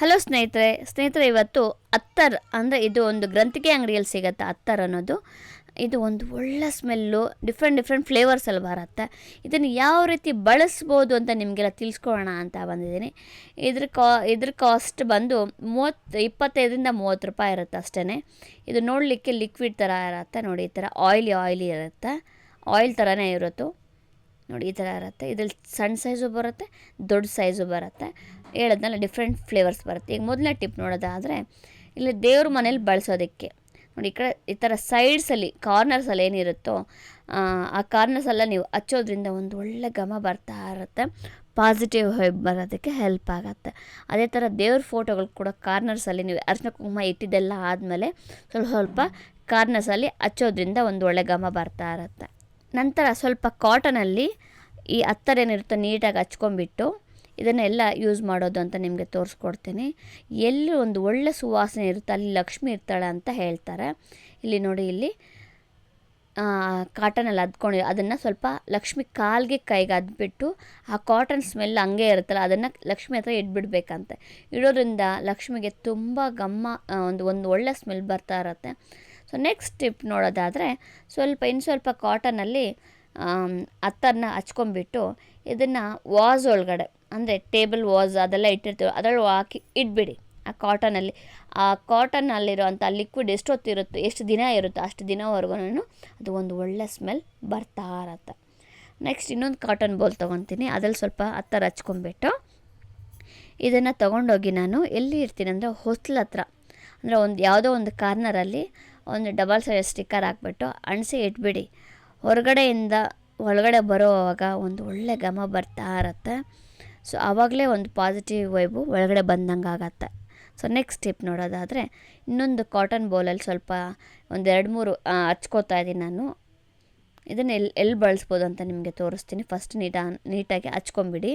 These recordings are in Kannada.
ಹಲೋ ಸ್ನೇಹಿತರೆ ಸ್ನೇಹಿತರೆ, ಇವತ್ತು ಅತ್ತರ್ ಅಂದರೆ ಇದು ಒಂದು ಗ್ರಂಥಿಕೆ ಅಂಗಡಿಯಲ್ಲಿ ಸಿಗುತ್ತೆ ಅತ್ತರ್ ಅನ್ನೋದು. ಇದು ಒಂದು ಒಳ್ಳೆ ಸ್ಮೆಲ್ಲು ಡಿಫ್ರೆಂಟ್ ಡಿಫ್ರೆಂಟ್ ಫ್ಲೇವರ್ಸಲ್ಲಿ ಬರುತ್ತೆ. ಇದನ್ನು ಯಾವ ರೀತಿ ಬಳಸ್ಬೋದು ಅಂತ ನಿಮಗೆಲ್ಲ ತಿಳಿಸ್ಕೊಳ್ಳೋಣ ಅಂತ ಬಂದಿದ್ದೀನಿ. ಇದ್ರ ಕಾ, ಇದ್ರ ಕಾಸ್ಟ್ ಬಂದು ಮೂವತ್ತು, ಇಪ್ಪತ್ತೈದರಿಂದ ಮೂವತ್ತು ರೂಪಾಯಿ ಇರುತ್ತೆ ಅಷ್ಟೇ ಇದು ನೋಡಲಿಕ್ಕೆ ಲಿಕ್ವಿಡ್ ಥರ ಇರುತ್ತೆ, ನೋಡಿ ಈ ಥರ ಆಯ್ಲಿ ಆಯಿಲಿ ಇರುತ್ತೆ. ಆಯಿಲ್ ಥರನೇ ಇರುತ್ತೆ. ನೋಡಿ, ಈ ಥರ ಇರುತ್ತೆ. ಇದ್ರಲ್ಲಿ ಸಣ್ಣ ಸೈಜು ಬರುತ್ತೆ, ದೊಡ್ಡ ಸೈಜು ಬರುತ್ತೆ. ಹೇಳೋದ್ನಲ್ಲ ಡಿಫ್ರೆಂಟ್ ಫ್ಲೇವರ್ಸ್ ಬರುತ್ತೆ. ಈಗ ಮೊದಲನೇ ಟಿಪ್ ನೋಡೋದಾದರೆ, ಇಲ್ಲಿ ದೇವ್ರ ಮನೇಲಿ ಬಳಸೋದಕ್ಕೆ. ನೋಡಿ, ಈ ಕಡೆ ಈ ಥರ ಸೈಡ್ಸಲ್ಲಿ ಕಾರ್ನರ್ಸಲ್ಲಿ ಏನಿರುತ್ತೋ, ಆ ಕಾರ್ನರ್ಸೆಲ್ಲ ನೀವು ಹಚ್ಚೋದ್ರಿಂದ ಒಂದು ಒಳ್ಳೆ ಘಮ ಬರ್ತಾ ಇರುತ್ತೆ. ಪಾಸಿಟಿವ್ ವೈಬ್ ಬರೋದಕ್ಕೆ ಹೆಲ್ಪ್ ಆಗುತ್ತೆ. ಅದೇ ಥರ ದೇವ್ರ ಫೋಟೋಗಳು ಕೂಡ ಕಾರ್ನರ್ಸಲ್ಲಿ ನೀವು ಅರ್ಶಿನ ಕುಂಕುಮ ಇಟ್ಟಿದ್ದೆಲ್ಲ ಆದಮೇಲೆ ಸ್ವಲ್ಪ ಸ್ವಲ್ಪ ಕಾರ್ನರ್ಸಲ್ಲಿ ಹಚ್ಚೋದ್ರಿಂದ ಒಂದು ಒಳ್ಳೆ ಘಮ ಬರ್ತಾ ಇರುತ್ತೆ. ನಂತರ ಸ್ವಲ್ಪ ಕಾಟನಲ್ಲಿ ಈ ಅತ್ತರ ಏನಿರುತ್ತೋ ನೀಟಾಗಿ ಹಚ್ಕೊಂಡ್ಬಿಟ್ಟು ಇದನ್ನೆಲ್ಲ ಯೂಸ್ ಮಾಡೋದು ಅಂತ ನಿಮಗೆ ತೋರಿಸ್ಕೊಡ್ತೀನಿ. ಎಲ್ಲಿ ಒಂದು ಒಳ್ಳೆ ಸುವಾಸನೆ ಇರುತ್ತೆ, ಅಲ್ಲಿ ಲಕ್ಷ್ಮಿ ಇರ್ತಾಳೆ ಅಂತ ಹೇಳ್ತಾರೆ. ಇಲ್ಲಿ ನೋಡಿ, ಇಲ್ಲಿ ಕಾಟನಲ್ಲಿ ಅದ್ಕೊಂಡು ಅದನ್ನು ಸ್ವಲ್ಪ ಲಕ್ಷ್ಮಿ ಕಾಲಿಗೆ ಕೈಗೆ ಅದ್ಬಿಟ್ಟು ಆ ಕಾಟನ್ ಸ್ಮೆಲ್ ಹಂಗೆ ಇರುತ್ತಲ್ಲ, ಅದನ್ನು ಲಕ್ಷ್ಮಿ ಹತ್ರ ಇಟ್ಬಿಡ್ಬೇಕಂತೆ. ಇಡೋದ್ರಿಂದ ಲಕ್ಷ್ಮಿಗೆ ತುಂಬ ಗಮ್ಮ ಒಂದು ಒಂದು ಒಳ್ಳೆ ಸ್ಮೆಲ್ ಬರ್ತಾ ಇರುತ್ತೆ. ಸೊ ನೆಕ್ಸ್ಟ್ ಟಿಪ್ ನೋಡೋದಾದರೆ ಸ್ವಲ್ಪ ಇನ್ನು ಸ್ವಲ್ಪ ಕಾಟನಲ್ಲಿ ಹತ್ತನ್ನು ಹಚ್ಕೊಂಬಿಟ್ಟು ಇದನ್ನು ವಾಸ್ ಒಳಗಡೆ, ಅಂದರೆ ಟೇಬಲ್ ವಾಸ್ ಅದೆಲ್ಲ ಇಟ್ಟಿರ್ತೀವಿ ಅದರೊಳಗೆ ಹಾಕಿ ಇಟ್ಬಿಡಿ ಆ ಕಾಟನಲ್ಲಿ ಆ ಕಾಟನಲ್ಲಿರುವಂಥ ಲಿಕ್ವಿಡ್ ಎಷ್ಟೊತ್ತಿರುತ್ತೋ ಎಷ್ಟು ದಿನ ಇರುತ್ತೋ, ಅಷ್ಟು ದಿನವರೆಗೂ ಅದು ಒಂದು ಒಳ್ಳೆ ಸ್ಮೆಲ್ ಬರ್ತಾ ಇರತ್ತೆ. ನೆಕ್ಸ್ಟ್ ಇನ್ನೊಂದು ಕಾಟನ್ ಬೋಲ್ ತೊಗೊತೀನಿ, ಅದ್ರಲ್ಲಿ ಸ್ವಲ್ಪ ಹತ್ತರ ಹಚ್ಕೊಂಡ್ಬಿಟ್ಟು ಇದನ್ನು ತೊಗೊಂಡೋಗಿ ನಾನು ಎಲ್ಲಿ ಇರ್ತೀನಿ ಅಂದರೆ ಹೊಸ್ಲ ಹತ್ರ, ಅಂದರೆ ಒಂದು ಯಾವುದೋ ಒಂದು ಕಾರ್ನರಲ್ಲಿ ಒಂದು ಡಬಲ್ ಸೈಜ್ ಸ್ಟಿಕ್ಕರ್ ಹಾಕ್ಬಿಟ್ಟು ಅಣಿಸಿ ಇಟ್ಬಿಡಿ. ಹೊರಗಡೆಯಿಂದ ಒಳಗಡೆ ಬರೋವಾಗ ಒಂದು ಒಳ್ಳೆ ಘಮ ಬರ್ತಾ ಇರುತ್ತೆ. ಸೊ ಆವಾಗಲೇ ಒಂದು ಪಾಸಿಟಿವ್ ವೈಬು ಒಳಗಡೆ ಬಂದಂಗೆ ಆಗತ್ತೆ. ಸೊ ನೆಕ್ಸ್ಟ್ ಟಿಪ್ ನೋಡೋದಾದರೆ ಇನ್ನೊಂದು ಕಾಟನ್ ಬೌಲಲ್ಲಿ ಸ್ವಲ್ಪ ಒಂದು ಎರಡು ಮೂರು ಹಚ್ಕೋತಾ ಇದ್ದೀನಿ ನಾನು. ಇದನ್ನು ಎಲ್ಲಿ ಎಲ್ಲಿ ಬಳಸ್ಬೋದು ಅಂತ ನಿಮಗೆ ತೋರಿಸ್ತೀನಿ. ಫಸ್ಟ್ ನೀಟಾ ನೀಟಾಗಿ ಹಚ್ಕೊಂಬಿಡಿ.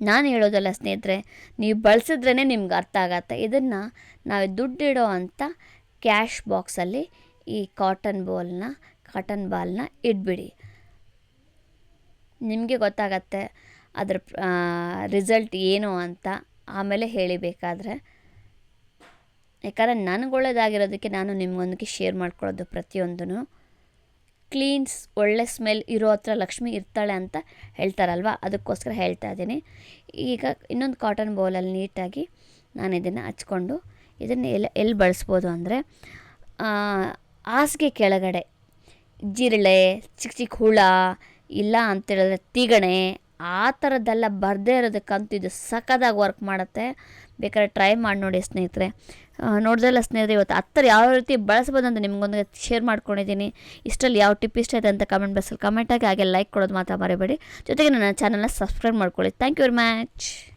ನಾನು ಹೇಳೋದಲ್ಲ ಸ್ನೇಹಿತರೆ, ನೀವು ಬಳಸಿದ್ರೇ ನಿಮ್ಗೆ ಅರ್ಥ ಆಗತ್ತೆ. ಇದನ್ನು ನಾವು ದುಡ್ಡಿಡೋ ಅಂಥ ಕ್ಯಾಶ್ ಬಾಕ್ಸಲ್ಲಿ ಈ ಕಾಟನ್ ಬಾಲ್ನ ಕಾಟನ್ ಬಾಲ್ನ ಇಟ್ಬಿಡಿ ನಿಮಗೆ ಗೊತ್ತಾಗತ್ತೆ ಅದರ ರಿಸಲ್ಟ್ ಏನು ಅಂತ ಆಮೇಲೆ ಹೇಳಿಬೇಕಾದ್ರೆ. ಯಾಕಂದರೆ ನನಗೆ ಒಳ್ಳೇದಾಗಿರೋದಕ್ಕೆ ನಾನು ನಿಮ್ಗೊಂದಕ್ಕೆ ಶೇರ್ ಮಾಡ್ಕೊಳ್ಳೋದು ಪ್ರತಿಯೊಂದೂ ಕ್ಲೀನ್ಸ್, ಒಳ್ಳೆ ಸ್ಮೆಲ್ ಇರೋ ಹತ್ರ ಲಕ್ಷ್ಮಿ ಇರ್ತಾಳೆ ಅಂತ ಹೇಳ್ತಾರಲ್ವ? ಅದಕ್ಕೋಸ್ಕರ ಹೇಳ್ತಾ ಇದ್ದೀನಿ. ಈಗ ಇನ್ನೊಂದು ಕಾಟನ್ ಬೌಲಲ್ಲಿ ನೀಟಾಗಿ ನಾನು ಇದನ್ನು ಹಚ್ಕೊಂಡು ಇದನ್ನು ಎಲ್ಲಿ ಎಲ್ಲಿ ಬಳಸ್ಬೋದು ಅಂದರೆ ಹಾಸಿಗೆ ಕೆಳಗಡೆ ಜಿರಳೆ, ಚಿಕ್ಕ ಚಿಕ್ಕ ಹುಳ, ಇಲ್ಲ ಅಂತೇಳಿದ್ರೆ ತಿಗಣೆ, ಆ ಥರದ್ದೆಲ್ಲ ಬರದೇ ಇರೋದಕ್ಕಂತೂ ಇದು ಸಖತ್ತಾಗಿ ವರ್ಕ್ ಮಾಡುತ್ತೆ. ಬೇಕಾದ್ರೆ ಟ್ರೈ ಮಾಡಿ ನೋಡಿ ಸ್ನೇಹಿತರೆ. ನೋಡ್ದಲ್ಲ ಸ್ನೇಹಿತರೆ ಇವತ್ತು ಹತ್ತರ ಯಾವ ರೀತಿ ಬಳಸ್ಬೋದು ಅಂತ ನಿಮಗೊಂದು ಶೇರ್ ಮಾಡ್ಕೊಂಡಿದ್ದೀನಿ. ಇಷ್ಟರಲ್ಲಿ ಯಾವ ಟಿಪ್ ಇಷ್ಟ ಇದೆ ಅಂತ ಕಮೆಂಟ್ ಬಾಕ್ಸಲ್ಲಿ ಕಮೆಂಟಾಗಿ ಹಾಗೆ ಲೈಕ್ ಕೊಡೋದು ಮಾತ್ರ ಮರಿಬೇಡಿ. ಜೊತೆಗೆ ನನ್ನ ಚಾನಲ್ನ ಸಬ್ಸ್ಕ್ರೈಬ್ ಮಾಡ್ಕೊಳ್ಳಿ. Thank you very much